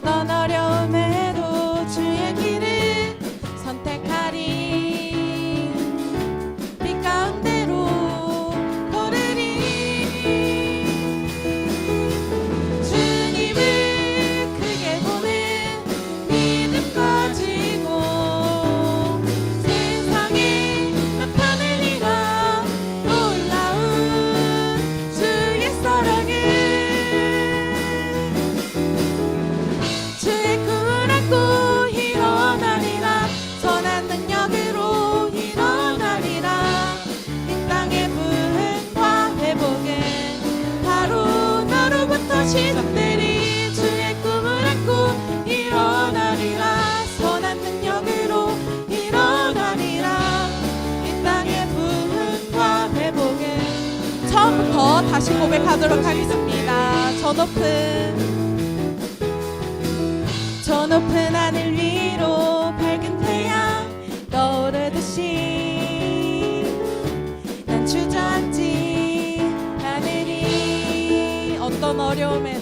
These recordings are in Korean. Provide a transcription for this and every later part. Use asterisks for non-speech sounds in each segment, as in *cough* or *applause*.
떠나려 다시 고백하도록 하겠습니다. 저 높은 저 높은 하늘 위로 밝은 태양 떠오르듯이 난 주저앉지 않으니 어떤 어려움에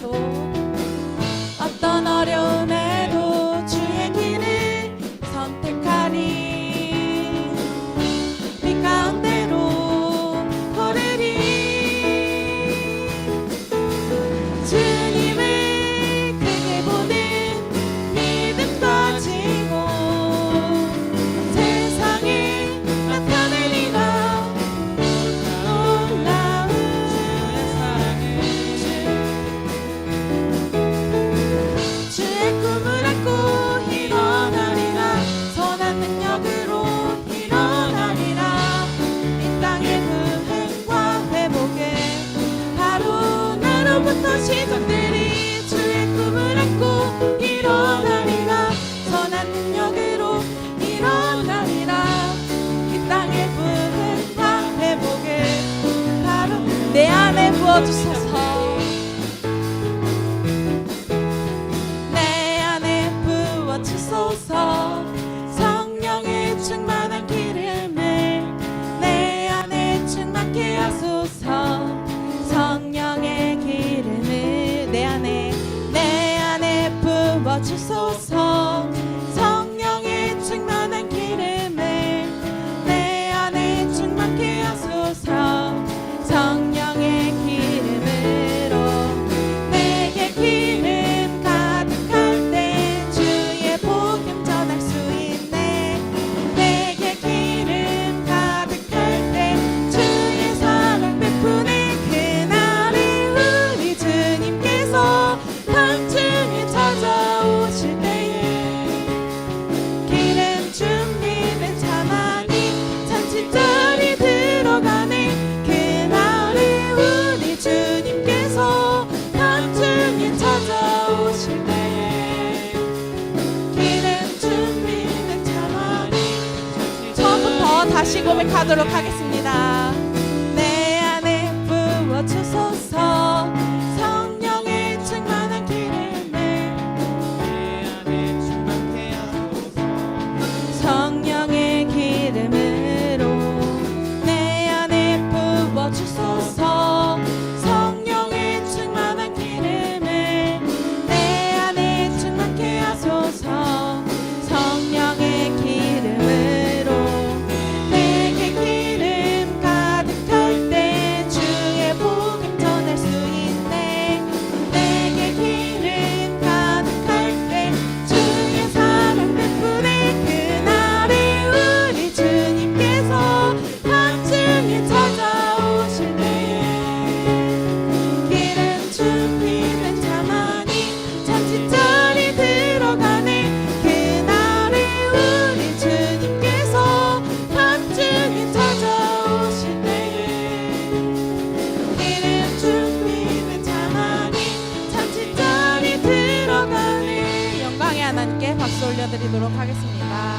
드리도록 하겠습니다.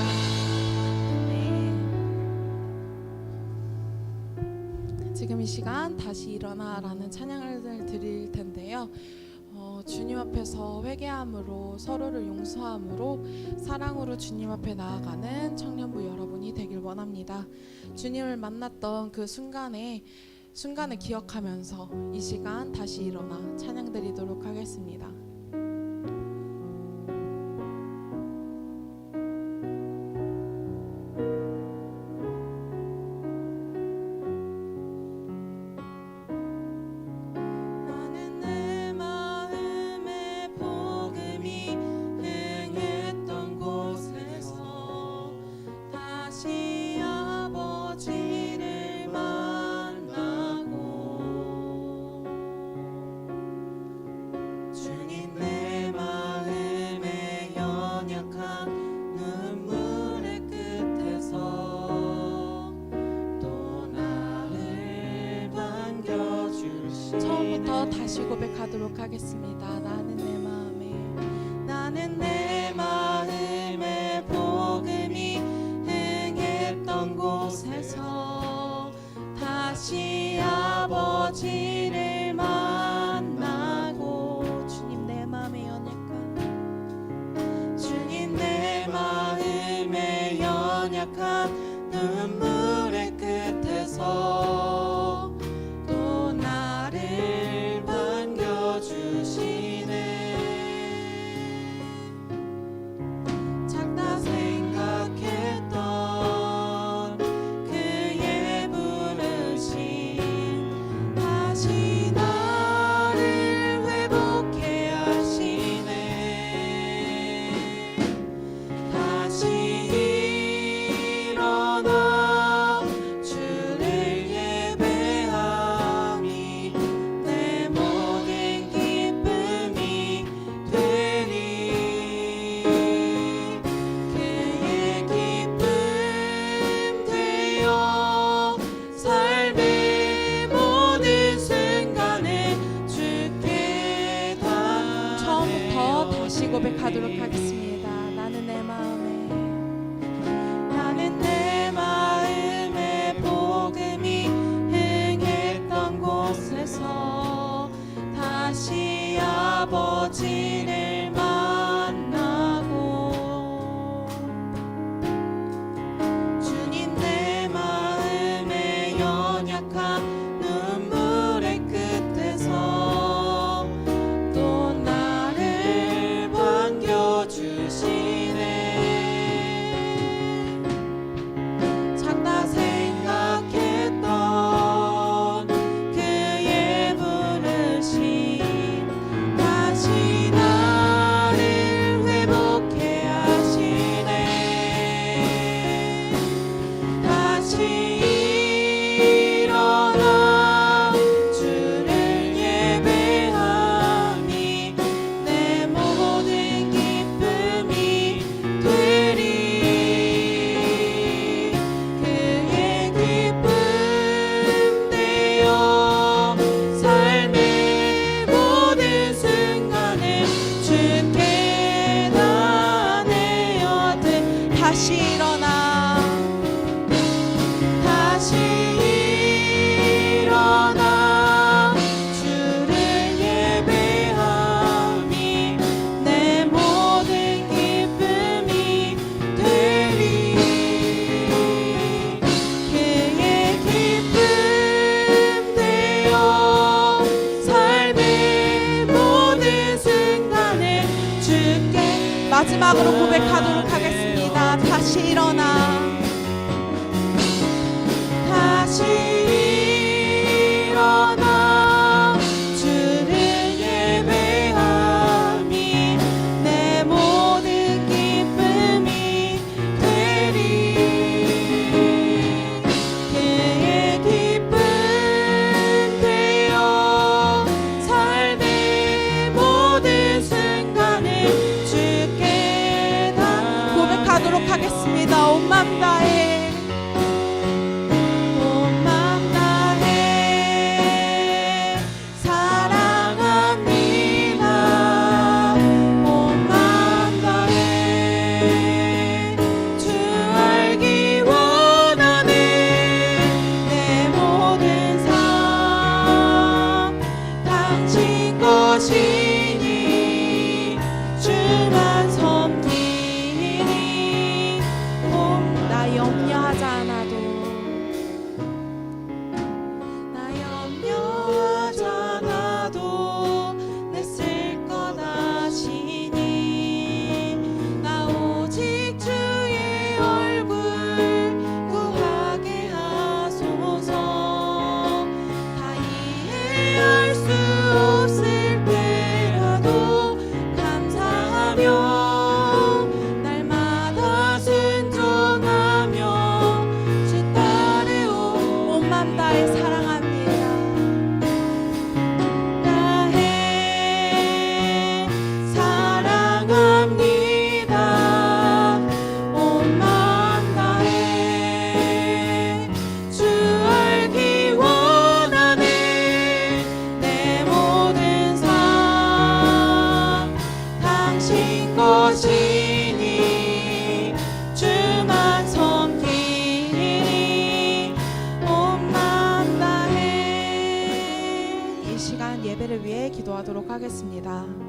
네. 지금 이 시간 다시 일어나라는 찬양을 드릴 텐데요. 어, 주님 앞에서 회개함으로 서로를 용서함으로 사랑으로 주님 앞에 나아가는 청년부 여러분이 되길 원합니다. 주님을 만났던 그 순간에 순간을 기억하면서 이 시간 다시 일어나 찬양 드리도록 하겠습니다. 고백하도록 하겠습니다. 나는 내 위해 기도하도록 하겠습니다.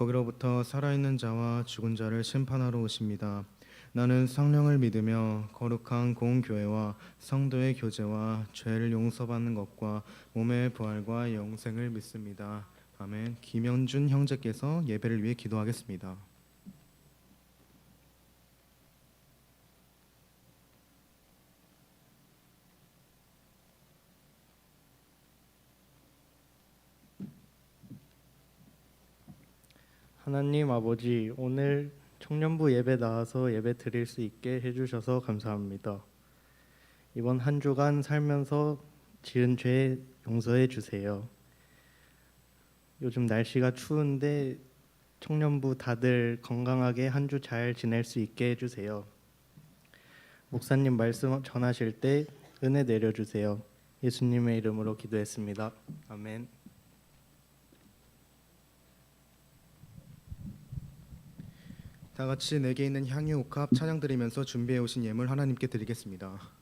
거기로부터 살아있는 자와 죽은 자를 심판하러 오십니다. 나는 성령을 믿으며 거룩한 공교회와 성도의 교제와 죄를 용서받는 것과 몸의 부활과 영생을 믿습니다. 아멘. 김영준 형제께서 예배를 위해 기도하겠습니다. 하나님 아버지 오늘 청년부 예배 나와서 예배 드릴 수 있게 해주셔서 감사합니다. 이번 한 주간 살면서 지은 죄 용서해 주세요. 요즘 날씨가 추운데 청년부 다들 건강하게 한 주 잘 지낼 수 있게 해주세요. 목사님 말씀 전하실 때 은혜 내려주세요. 예수님의 이름으로 기도했습니다. 아멘. 다 같이 내게 있는 향유 옥합 찬양 드리면서 준비해 오신 예물 하나님께 드리겠습니다.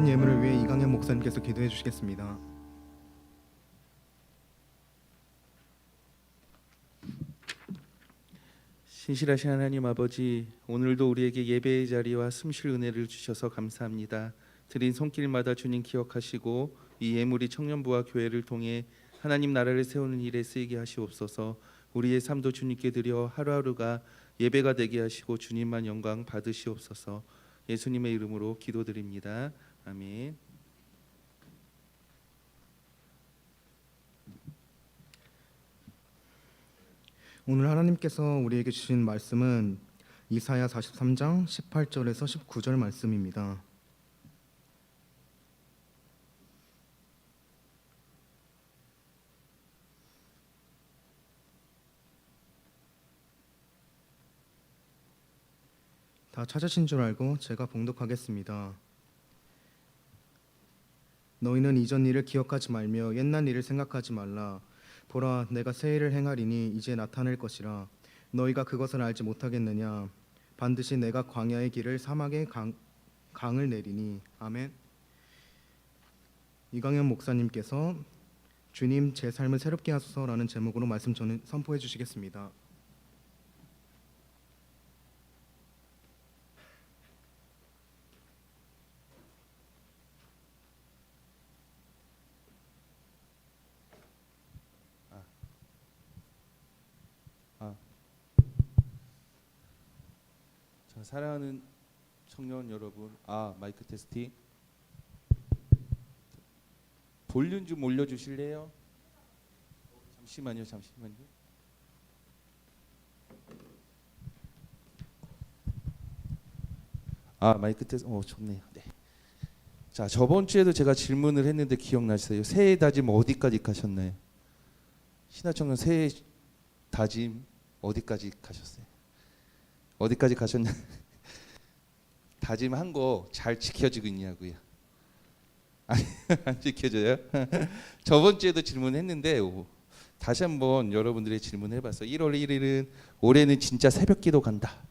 봉헌된 예물을 위해 이강현 목사님께서 기도해 주시겠습니다. 신실하신 하나님 아버지, 오늘도 우리에게 예배의 자리와 숨쉴 은혜를 주셔서 감사합니다. 드린 손길마다 주님 기억하시고 이 예물이 청년부와 교회를 통해 하나님 나라를 세우는 일에 쓰이게 하시옵소서. 우리의 삶도 주님께 드려 하루하루가 예배가 되게 하시고 주님만 영광 받으시옵소서. 예수님의 이름으로 기도드립니다. 아멘. 오늘 하나님께서 우리에게 주신 말씀은 이사야 43장 18절에서 19절 말씀입니다. 다 찾으신 줄 알고 제가 봉독하겠습니다. 너희는 이전 일을 기억하지 말며 옛날 일을 생각하지 말라. 보라 내가 새 일을 행하리니 이제 나타낼 것이라 너희가 그것을 알지 못하겠느냐 반드시 내가 광야의 길을 사막의 강, 강을 내리니 아멘 이강현 목사님께서 주님 제 삶을 새롭게 하소서라는 제목으로 말씀 전해 선포해 주시겠습니다. 자, 사랑하는 청년 여러분, 아 마이크 테스팅. 볼륨 좀 올려주실래요? 잠시만요, 잠시만요. 아 마이크 테스트, 어 좋네요. 네. 자 저번 주에도 제가 질문을 했는데 기억나세요? 새해 다짐 어디까지 가셨나요? 신하청년 새해 다짐 어디까지 가셨어요? 어디까지 가셨냐? 다짐한 거 잘 지켜지고 있냐고요? *laughs* 안 지켜져요? *laughs* 저번 주에도 질문했는데 오, 다시 한번 여러분들의 질문해봤어요. 1월 1일은 올해는 진짜 새벽 기도 간다.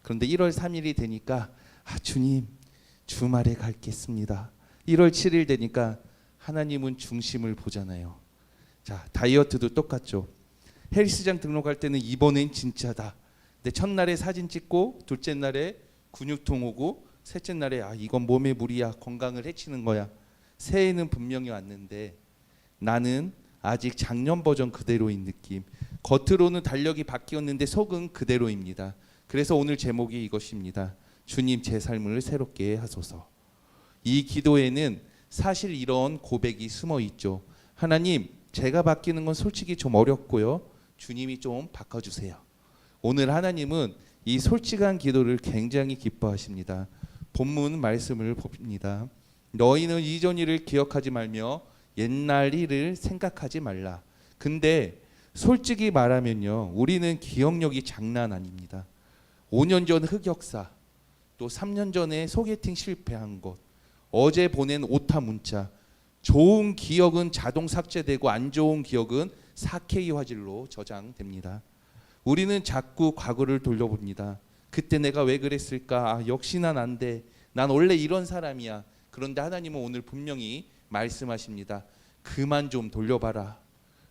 그런데 1월 3일이 되니까 아 주님 주말에 갈겠습니다. 1월 7일 되니까 하나님은 중심을 보잖아요. 자 다이어트도 똑같죠. 헬스장 등록할 때는 이번엔 진짜다. 근데 첫날에 사진 찍고 둘째 날에 근육통 오고 셋째 날에 아 이건 몸에 무리야 건강을 해치는 거야. 새해는 분명히 왔는데 나는 아직 작년 버전 그대로인 느낌. 겉으로는 달력이 바뀌었는데 속은 그대로입니다. 그래서 오늘 제목이 이것입니다. 주님 제 삶을 새롭게 하소서. 이 기도에는 사실 이런 고백이 숨어 있죠. 하나님, 제가 바뀌는 건 솔직히 좀 어렵고요. 주님이 좀 바꿔주세요. 오늘 하나님은 이 솔직한 기도를 굉장히 기뻐하십니다. 본문 말씀을 봅니다. 너희는 이전 일을 기억하지 말며 옛날 일을 생각하지 말라. 근데 솔직히 말하면요. 우리는 기억력이 장난 아닙니다. 5년 전 흑역사, 또 3년 전에 소개팅 실패한 것, 어제 보낸 오타 문자, 좋은 기억은 자동 삭제되고 안 좋은 기억은 4K 화질로 저장됩니다. 우리는 자꾸 과거를 돌려봅니다. 그때 내가 왜 그랬을까? 아, 역시 난안 돼. 난 원래 이런 사람이야. 그런데 하나님은 오늘 분명히 말씀하십니다. 그만 좀 돌려봐라.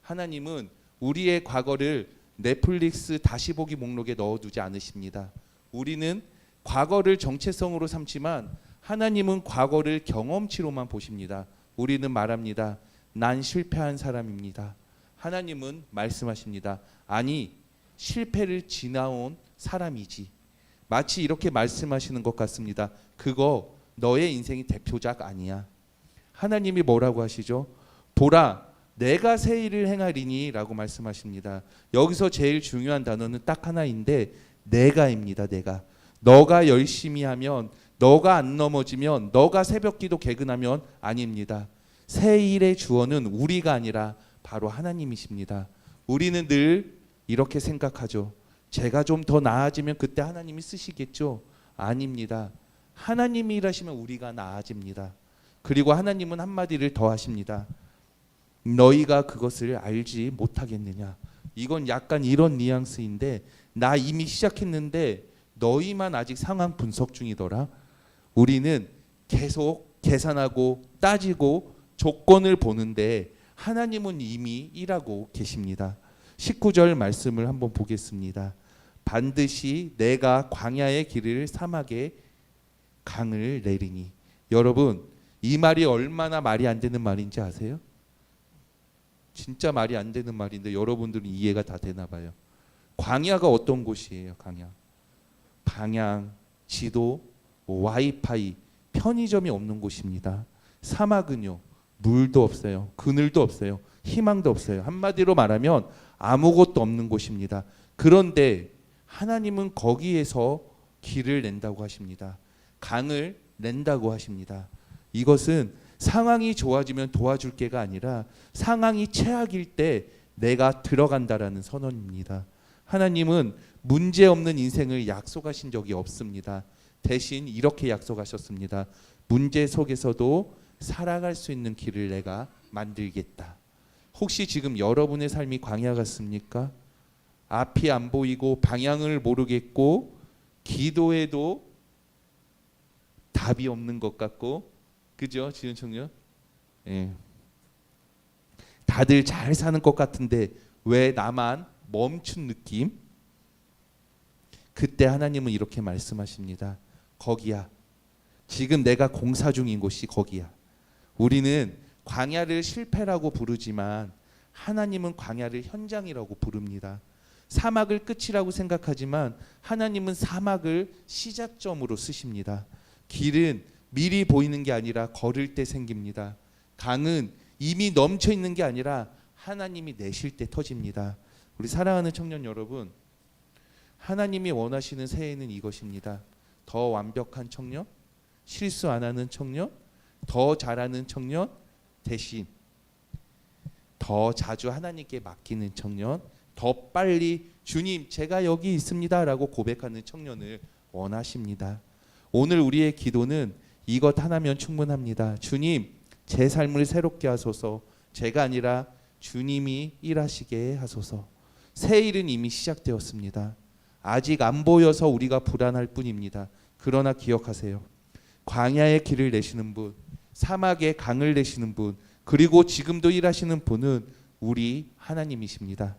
하나님은 우리의 과거를 넷플릭스 다시 보기 목록에 넣어두지 않으십니다. 우리는 과거를 정체성으로 삼지만 하나님은 과거를 경험치로만 보십니다. 우리는 말합니다. 난 실패한 사람입니다. 하나님은 말씀하십니다. 아니 실패를 지나온 사람이지. 마치 이렇게 말씀하시는 것 같습니다. 그거 너의 인생의 대표작 아니야. 하나님이 뭐라고 하시죠? 보라, 내가 새 일을 행하리니라고 말씀하십니다. 여기서 제일 중요한 단어는 딱 하나인데 내가입니다. 내가. 너가 열심히 하면 너가 안 넘어지면 너가 새벽기도 개근하면 아닙니다. 새 일의 주어는 우리가 아니라 바로 하나님이십니다. 우리는 늘 이렇게 생각하죠. 제가 좀 더 나아지면 그때 하나님이 쓰시겠죠? 아닙니다. 하나님이 일하시면 우리가 나아집니다. 그리고 하나님은 한마디를 더 하십니다. 너희가 그것을 알지 못하겠느냐. 이건 약간 이런 뉘앙스인데 나 이미 시작했는데 너희만 아직 상황 분석 중이더라. 우리는 계속 계산하고 따지고 조건을 보는데 하나님은 이미 일하고 계십니다. 19절 말씀을 한번 보겠습니다. 반드시 내가 광야의 길을 사막에 강을 내리니 여러분 이 말이 얼마나 말이 안 되는 말인지 아세요? 진짜 말이 안 되는 말인데 여러분들은 이해가 다 되나 봐요. 광야가 어떤 곳이에요? 광야. 방향, 지도, 와이파이, 편의점이 없는 곳입니다. 사막은요. 물도 없어요. 그늘도 없어요. 희망도 없어요. 한마디로 말하면 아무것도 없는 곳입니다. 그런데 하나님은 거기에서 길을 낸다고 하십니다. 강을 낸다고 하십니다. 이것은 상황이 좋아지면 도와줄 게가 아니라 상황이 최악일 때 내가 들어간다라는 선언입니다. 하나님은 문제 없는 인생을 약속하신 적이 없습니다. 대신 이렇게 약속하셨습니다. 문제 속에서도 살아갈 수 있는 길을 내가 만들겠다. 혹시 지금 여러분의 삶이 광야 같습니까? 앞이 안 보이고 방향을 모르겠고 기도해도 답이 없는 것 같고 그죠 지은 청년? 예. 다들 잘 사는 것 같은데 왜 나만 멈춘 느낌? 그때 하나님은 이렇게 말씀하십니다. 거기야. 지금 내가 공사 중인 곳이 거기야. 우리는 광야를 실패라고 부르지만 하나님은 광야를 현장이라고 부릅니다. 사막을 끝이라고 생각하지만 하나님은 사막을 시작점으로 쓰십니다. 길은 미리 보이는 게 아니라 걸을 때 생깁니다. 강은 이미 넘쳐 있는 게 아니라 하나님이 내실 때 터집니다. 우리 사랑하는 청년 여러분, 하나님이 원하시는 새해는 이것입니다. 더 완벽한 청년, 실수 안 하는 청년, 더 잘하는 청년, 대신 더 자주 하나님께 맡기는 청년, 더 빨리 주님 제가 여기 있습니다라고 고백하는 청년을 원하십니다. 오늘 우리의 기도는 이것 하나면 충분합니다. 주님 제 삶을 새롭게 하소서. 제가 아니라 주님이 일하시게 하소서. 새 일은 이미 시작되었습니다. 아직 안 보여서 우리가 불안할 뿐입니다. 그러나 기억하세요. 광야의 길을 내시는 분, 사막의 강을 내시는 분, 그리고 지금도 일하시는 분은 우리 하나님이십니다.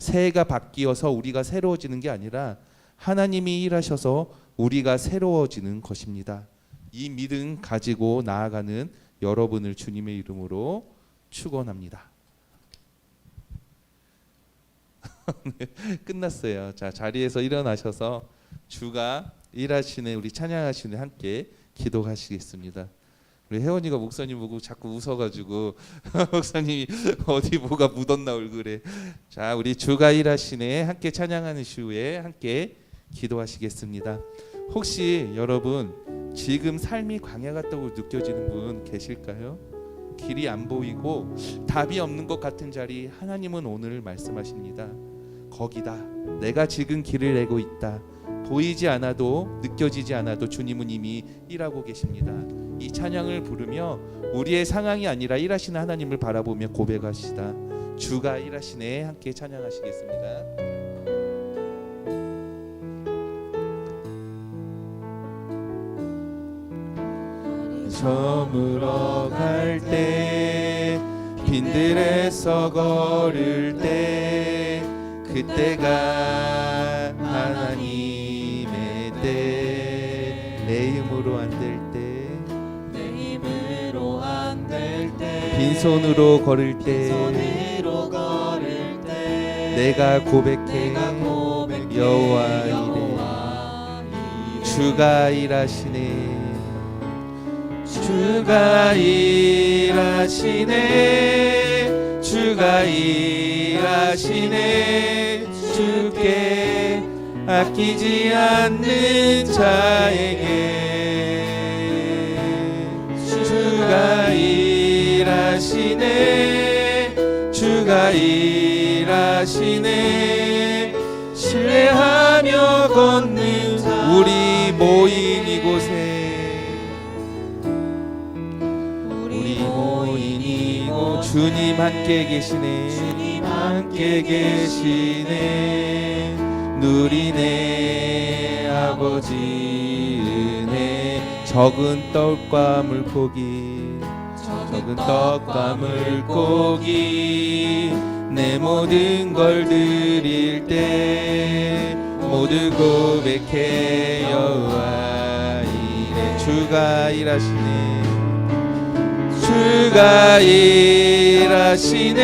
새해가 바뀌어서 우리가 새로워지는 게 아니라 하나님이 일하셔서 우리가 새로워지는 것입니다. 이 믿음 가지고 나아가는 여러분을 주님의 이름으로 축원합니다. *laughs* 네, 끝났어요. 자 자리에서 일어나셔서 주가 일하시는 우리 찬양하시는 함께 기도하시겠습니다. 우리 혜원이가 목사님 보고 자꾸 웃어가지고 *laughs* 목사님이 어디 뭐가 묻었나 얼굴에 자 우리 주가 일하시네 함께 찬양하는 시후에 함께 기도하시겠습니다. 혹시 여러분 지금 삶이 광야 같다고 느껴지는 분 계실까요? 길이 안 보이고 답이 없는 것 같은 자리 하나님은 오늘 말씀하십니다. 거기다 내가 지금 길을 내고 있다. 보이지 않아도 느껴지지 않아도 주님은 이미 일하고 계십니다. 이 찬양을 부르며 우리의 상황이 아니라 일하시는 하나님을 바라보며 고백하시다. 주가 일하시네 함께 찬양하시겠습니다. 저물어 갈 때 빈들에서 걸을 때 그때가 하나님 때 빈손으로 걸을 때 손으로 걸을 때 내가 고백해 고백해 여호와 이래. 주가 일하시네. 주가 일하시네. 주가 일하시네. 주께 아끼지 않는 자에게. 주가 일 하시네. 주가 일하시네. 신뢰하며 걷는 우리 모인 이곳에. 우리 모인 이곳 주님 함께 계시네. 주님 함께 계시네. 누리네 아버지 은혜. 적은 떡과 물고기 적은 떡과 물고기 내 모든 걸 드릴 때 모두 고백해 여호와 이래 주가 일하시네. 주가 일하시네.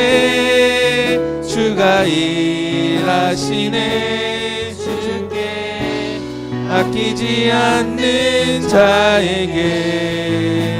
주가 일하시네. 주께 아끼지 않는 자에게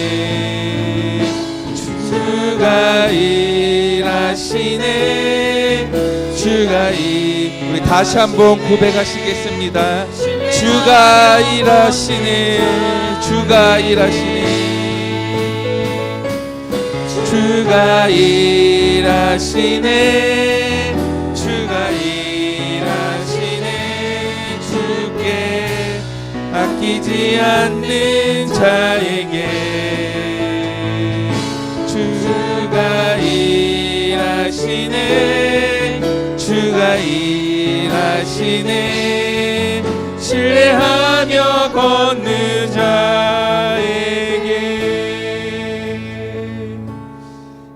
주가 일하시네? 주가 일 우리 다시 한번 고백하시겠습니다. 주가 일하시네. 주가 일하시네. 주가 일하시네. 주가 일하시네. 주께 아끼지 않는 자에게 일하시네 주가 일하시네 신뢰하며 걷는 자에게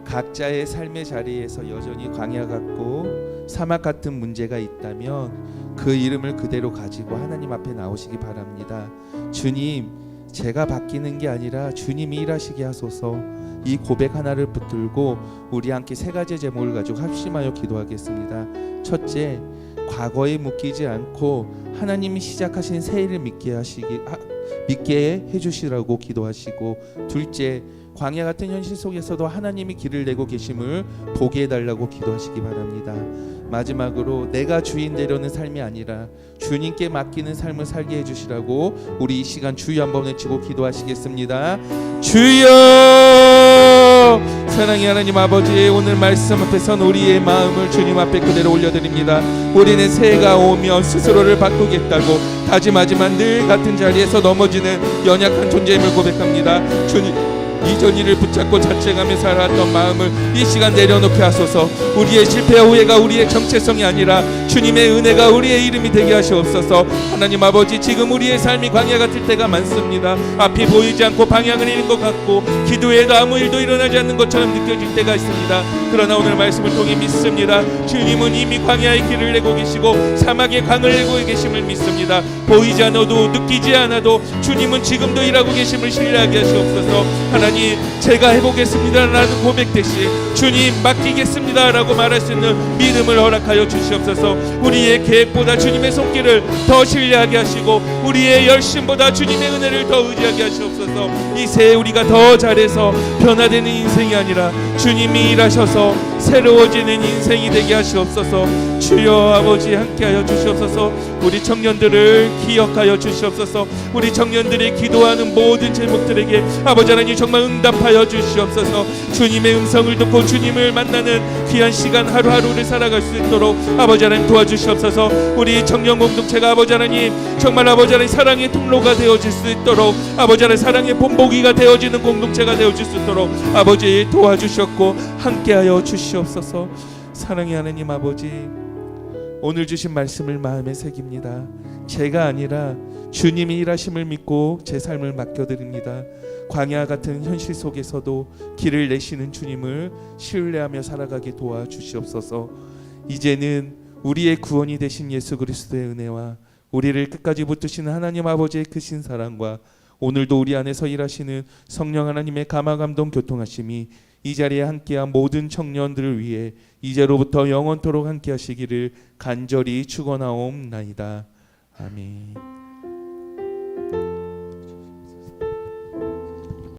각자의 삶의 자리에서 여전히 광야 같고 사막 같은 문제가 있다면 그 이름을 그대로 가지고 하나님 앞에 나오시기 바랍니다. 주님, 제가 바뀌는 게 아니라 주님이 일하시게 하소서. 이 고백 하나를 붙들고 우리 함께 세 가지 제목을 가지고 합심하여 기도하겠습니다. 첫째, 과거에 묶이지 않고 하나님이 시작하신 새 일을 믿게 하시기 하, 믿게 해 주시라고 기도하시고 둘째, 광야 같은 현실 속에서도 하나님이 길을 내고 계심을 보게 해달라고 기도하시기 바랍니다. 마지막으로 내가 주인 되려는 삶이 아니라 주님께 맡기는 삶을 살게 해주시라고 우리 이 시간 주여 한번 외치고 기도하시겠습니다. 주여 사랑의 하나님 아버지 오늘 말씀 앞에 선 우리의 마음을 주님 앞에 그대로 올려드립니다. 우리는 새해가 오면 스스로를 바꾸겠다고 다짐하지만 늘 같은 자리에서 넘어지는 연약한 존재임을 고백합니다. 주님 이전 일을 붙잡고 자책하며 살았던 마음을 이 시간 내려놓게 하소서. 우리의 실패와 후회가 우리의 정체성이 아니라 주님의 은혜가 우리의 이름이 되게 하시옵소서. 하나님 아버지 지금 우리의 삶이 광야 같을 때가 많습니다. 앞이 보이지 않고 방향을 잃은 것 같고 기도해도 아무 일도 일어나지 않는 것처럼 느껴질 때가 있습니다. 그러나 오늘 말씀을 통해 믿습니다. 주님은 이미 광야의 길을 내고 계시고 사막의 강을 내고 계심을 믿습니다. 보이지 않아도 느끼지 않아도 주님은 지금도 일하고 계심을 신뢰하게 하시옵소서. 하나님 제가 해보겠습니다라는 고백 대신 주님 맡기겠습니다라고 말할 수 있는 믿음을 허락하여 주시옵소서. 우리의 계획보다 주님의 손길을 더 신뢰하게 하시고 우리의 열심보다 주님의 은혜를 더 의지하게 하시옵소서. 이 새해 우리가 더 잘해서 변화되는 인생이 아니라 주님이 일하셔서 새로워지는 인생이 되게 하시옵소서. 주여 아버지 함께하여 주시옵소서. 우리 청년들을 기억하여 주시옵소서. 우리 청년들이 기도하는 모든 제목들에게 아버지 하나님 정말 응답하여 주시옵소서. 주님의 음성을 듣고 주님을 만나는 귀한 시간 하루하루를 살아갈 수 있도록 아버지 하나님 도와주시옵소서. 우리 청년 공동체가 아버지 하나님 정말 아버지 하나님 사랑의 통로가 되어질 수 있도록 아버지 하나님 사랑의 본보기가 되어지는 공동체가 되어질 수 있도록 아버지 도와주셨고 함께하여 주시옵소서 사랑의 하나님 아버지 오늘 주신 말씀을 마음에 새깁니다. 제가 아니라 주님이 일하심을 믿고 제 삶을 맡겨드립니다. 광야 같은 현실 속에서도 길을 내시는 주님을 신뢰하며 살아가게 도와주시옵소서. 이제는 우리의 구원이 되신 예수 그리스도의 은혜와 우리를 끝까지 붙드시는 하나님 아버지의 크신 사랑과 오늘도 우리 안에서 일하시는 성령 하나님의 감화 감동 교통하심이 이 자리에 함께한 모든 청년들을 위해 이제로부터 영원토록 함께하시기를 간절히 축원하옵나이다. 아멘.